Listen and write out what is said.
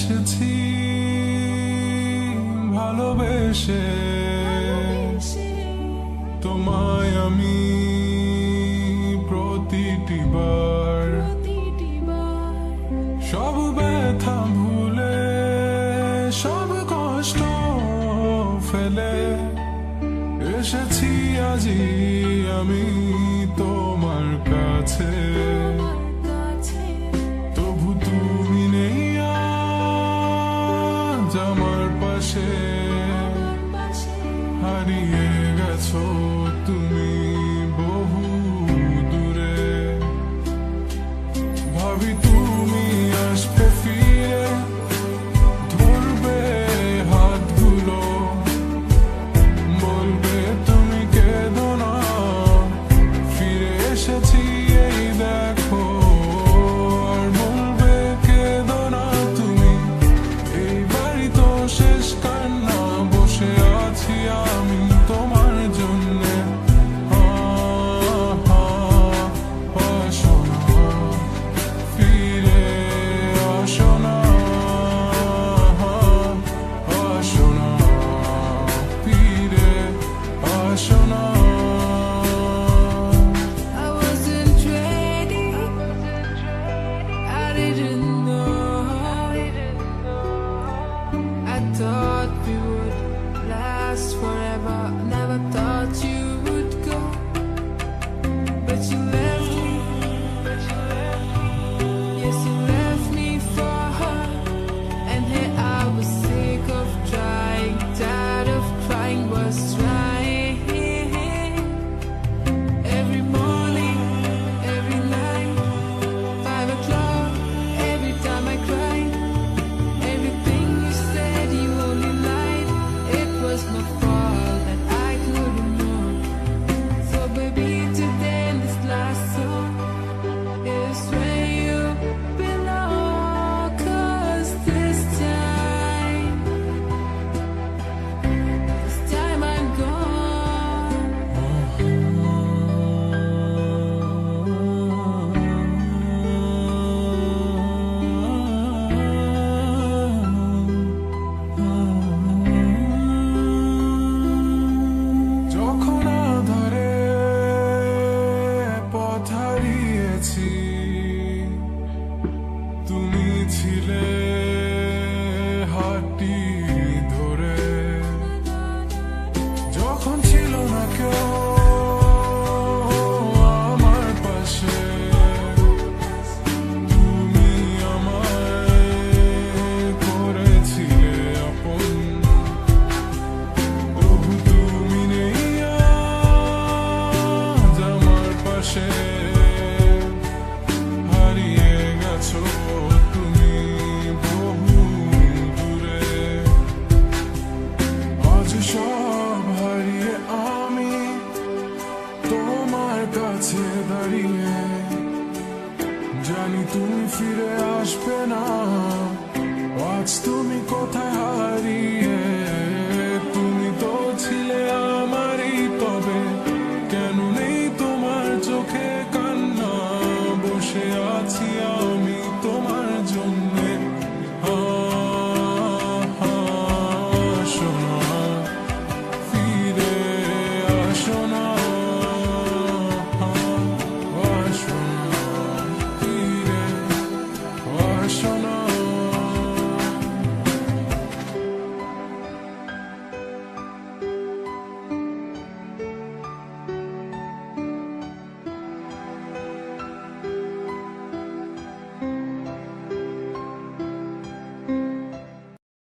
এসেছি ভালোবেসে। তোমায় আমি প্রতিটি বার। সব ব্যথা ভুলে সব কষ্ট ফেলে। এসেছি আজি আমি তোমার কাছে। হারিয়ে গেছো তুমি। তুমি বহু দূরে। আজ সব আমি তোমার কাছে দাঁড়িয়ে। জানি তুমি ফিরে আসবে না। আজ তুমি কোথায়